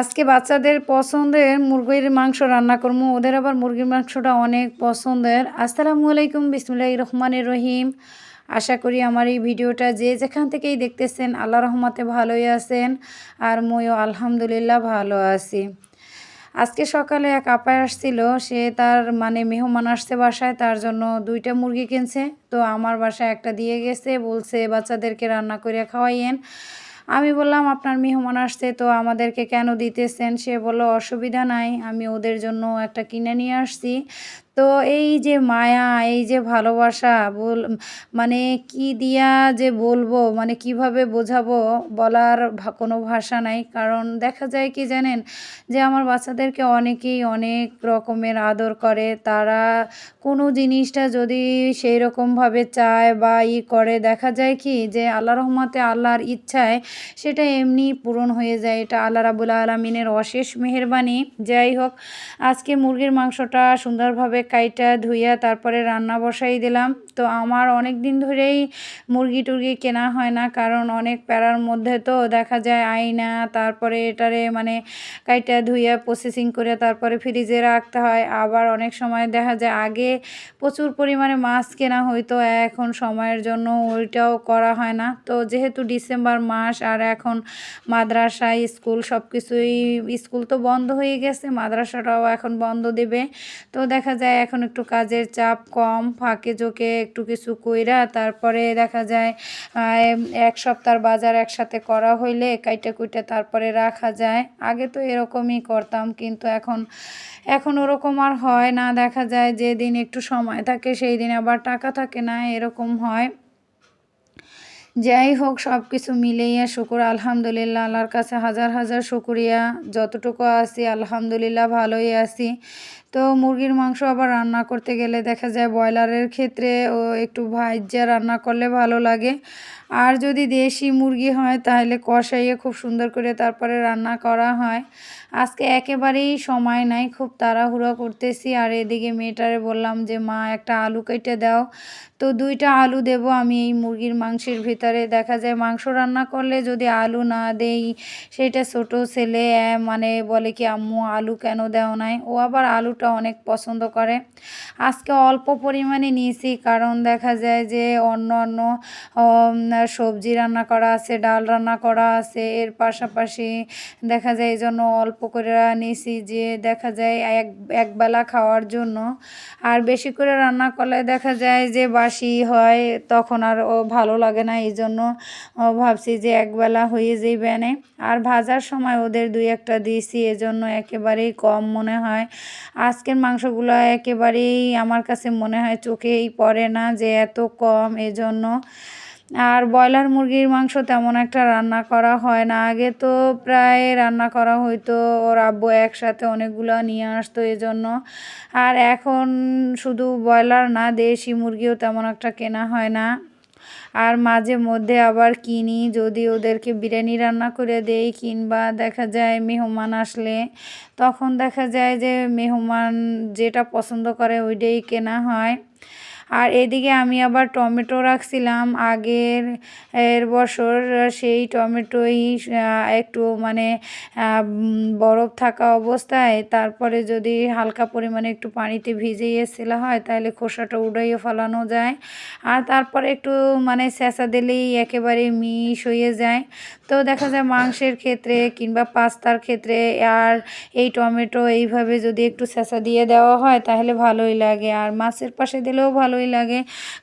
আজকে বাচ্চাদের পছন্দের মুরগির মাংস রান্না করব ওদের আবার মুরগির মাংসটা অনেক পছন্দের। আসসালামু আলাইকুম বিসমুল্লাহ রহমানের রহিম। আশা করি আমার এই ভিডিওটা যে যেখান থেকেই দেখতেছেন, আল্লাহ রহমতে ভালোই আছেন আর ময়ও আলহামদুলিল্লাহ ভালো আছি। আজকে সকালে এক আপায় আসছিল, সে তার মানে মেহমান আসছে বাসায়, তার জন্য দুইটা মুরগি কিনছে। তো আমার বাসায় একটা দিয়ে গেছে, বলছে বাচ্চাদেরকে রান্না করে খাওয়াইয়েন। আমি বললাম, আপনার মেহমান আসছে তো আমাদেরকে কেন দিতেছেন? সে বলল, অসুবিধা নাই, আমি ওদের জন্য একটা কিনে নিয়ে আসছি। তো এই যে মায়া, এই যে ভালোবাসা, বল মানে কি দিয়া যে বলব মানে কীভাবে বোঝাবো বলার কোনো ভাষা নাই। কারণ দেখা যায় কি জানেন, যে আমার বাচ্চাদেরকে অনেকেই অনেক রকমের আদর করে। তারা কোনো জিনিসটা যদি সেই রকমভাবে চায় বা ই করে, দেখা যায় কি যে আল্লাহ রহমতে আল্লাহর ইচ্ছায় সেটা এমনি পূরণ হয়ে যায়। এটা আল্লাহ রাবুল আলমিনের অশেষ মেহরবানি। যাই হোক, আজকে মুরগির মাংসটা সুন্দরভাবে কাইটা ধুইয়া তারপরে রান্না বসাই দিলাম। তো আমার অনেক দিন ধরেই মুরগি টুরগি কেনা হয় না, কারণ অনেক প্যারার মধ্যে তো দেখা যায় আয়না, তারপরে এটারে মানে কাইটা ধুইয়া প্রসেসিং করে তারপরে ফ্রিজে রাখতে হয়। আবার অনেক সময় দেখা যায় আগে প্রচুর পরিমাণে মাছ কেনা হইতো, এখন সময়ের জন্য ওইটাও করা হয় না। তো যেহেতু ডিসেম্বর মাস আর এখন মাদ্রাসা, স্কুল সব কিছুই স্কুল তো বন্ধ হয়ে গেছে, মাদ্রাসাটাও এখন বন্ধ দেবে। তো দেখা যায় এখন একটু কাজের চাপ কম, ফাঁকে জোকে একটু কিছু কইরা তারপরে দেখা যায় এক সপ্তাহ বাজার একসাথে করা হইলে কাইটা কুইটা তারপরে রাখা যায়। আগে তো এরকমই করতাম, কিন্তু এখন এখন ওরকম আর হয় না। দেখা যায় যেদিন একটু সময় থাকে সেই দিন আবার টাকা থাকে না, এরকম হয়। যাই হোক সব কিছু মিলিয়ে শুকুর, আলহামদুলিল্লাহ, আল্লাহর কাছে হাজার হাজার শুকুরিয়া। যতটুকু আছি, আলহামদুলিল্লাহ, ভালোই আছি। তো মুরগির মাংস আবার রান্না করতে গেলে দেখা যায় ব্রয়লারের ক্ষেত্রে ও একটু ভাইজ্যা রান্না করলে ভালো লাগে। আর যদি দেশি মুরগি হয়, তাহলে কষাইয়ে খুব সুন্দর করে তারপরে রান্না করা হয়। আজকে একেবারেই সময় নাই, খুব তাড়াহুড়ো করতেছি। আর এদিকে মেয়েটারে বললাম যে, মা, একটা আলু কেটে দাও। তো দুইটা আলু দেব আমি এই মুরগির মাংসের ভিতরে। দেখা যায় মাংস রান্না করলে যদি আলু না দেই, সেটা ছোট ছেলে মানে বলে কি, আম্মু, আলু কেন দেও নাই? ও আবার আলুটা অনেক পছন্দ করে। আজকে অল্প পরিমাণে নিয়েছি, কারণ দেখা যায় যে অন্য অন্য সবজি রান্না করা আছে, ডাল রান্না করা আছে, এর পাশাপাশি দেখা যায় এই জন্য অল্প করে নিয়েছি যে দেখা যায় এক একবেলা খাওয়ার জন্য। আর বেশি করে রান্না করলে দেখা যায় যে বাসি হয়, তখন আর ও ভালো লাগে না, এই জন্য ভাবছি যে একবেলা হয়ে যাইবে আর ভাজার সময় ওদের দুই একটা দিয়েছি এজন্য একেবারেই কম মনে হয়। আজকের মাংসগুলো একেবারেই আমার কাছে মনে হয় চোখেই পড়ে না যে এত কম এজন্য আর ব্রয়লার মুরগির মাংস তেমন একটা রান্না করা হয় না। আগে তো প্রায় রান্না করা হইতো, ওর আব্বু একসাথে অনেকগুলো নিয়ে আসতো এজন্য। আর এখন শুধু ব্রয়লার না, দেশি মুরগিও তেমন একটা কেনা হয় না। আর মাঝে মধ্যে আবার কিনি, যদি ওদেরকে বিরিয়ানি রান্না করে দেই কিংবা দেখা যায় মেহমান আসলে, তখন দেখা যায় যে মেহমান যেটা পছন্দ করে ওইটাই কেনা হয়। আর এদিকে আমি আবার টমেটো রাখছিলাম। আগের, এর বছর সেই টমেটোই একটু মানে বরফ থাকা অবস্থায় তারপরে যদি হালকা পরিমাণে একটু পানিতে ভিজিয়ে সেলা হয়, তাহলে খোসাটা উড়াইয়ে ফেলানো যায়। আর তারপরে একটু মানে স্যাঁচা দিলেই একেবারে মিশ হয়ে যায়। তো দেখা যায় মাংসের ক্ষেত্রে কিংবা পাস্তার ক্ষেত্রে আর এই টমেটো এইভাবে যদি একটু স্যাঁচা দিয়ে দেওয়া হয়, তাহলে ভালোই লাগে। আর মাছের পাশে দিলেও ভালোই লাগে।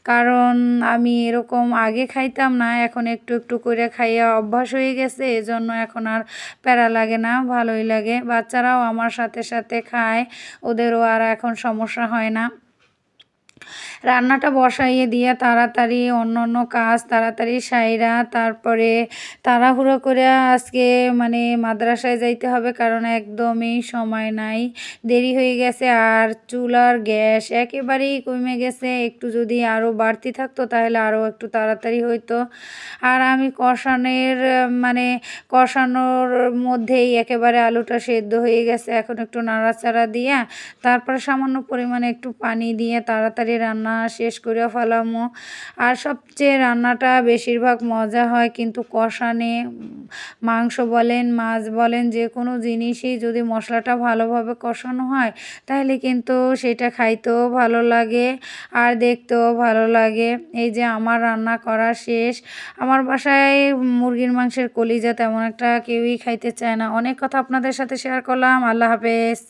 কারণ আমি এরকম আগে খাইতাম না, এখন একটু একটু করে খাইয়া অভ্যাস হয়ে গেছে, এজন্য এখন আর প্যারা লাগে না, ভালোই লাগে। বাচ্চারাও আমার সাথে সাথে খায়, ওদেরও আর এখন সমস্যা হয় না। রান্নাটা বসাইয়ে দিয়ে তাড়াতাড়ি অন্য অন্য কাজ, তাড়াতাড়ি সাইরা তারপরে তাড়াহুড়ো করে আজকে মানে মাদ্রাসায় যাইতে হবে কারণ একদমই সময় নাই। দেরি হয়ে গেছে আর চুলার গ্যাস একেবারেই কমে গেছে। একটু যদি আরও বাড়তি থাকতো তাহলে আরও একটু তাড়াতাড়ি হইতো। আর আমি কষানোর মানে কষানোর মধ্যেই একেবারে আলুটা সেদ্ধ হয়ে গেছে। এখন একটু নাড়াচাড়া দিয়ে তারপরে সামান্য পরিমাণে একটু পানি দিয়ে তাড়াতাড়ি রান্না শেষ করে ফেলামো। আর সবচেয়ে রান্নাটা বেশিরভাগ মজা হয় কিন্তু কষানে মাংস বলেন, মাছ বলেন, যে কোনো জিনিসই যদি মশলাটা ভালোভাবে কষানো হয়, তাহলে কিন্তু সেটা খাইতেও ভালো লাগে আর দেখতেও ভালো লাগে। এই যে আমার রান্না করা শেষ। আমার বাসায় মুরগির মাংসের কলিজা তেমন একটা কেউই খাইতে চায় না। অনেক কথা আপনাদের সাথে শেয়ার করলাম। আল্লাহ হাফেজ।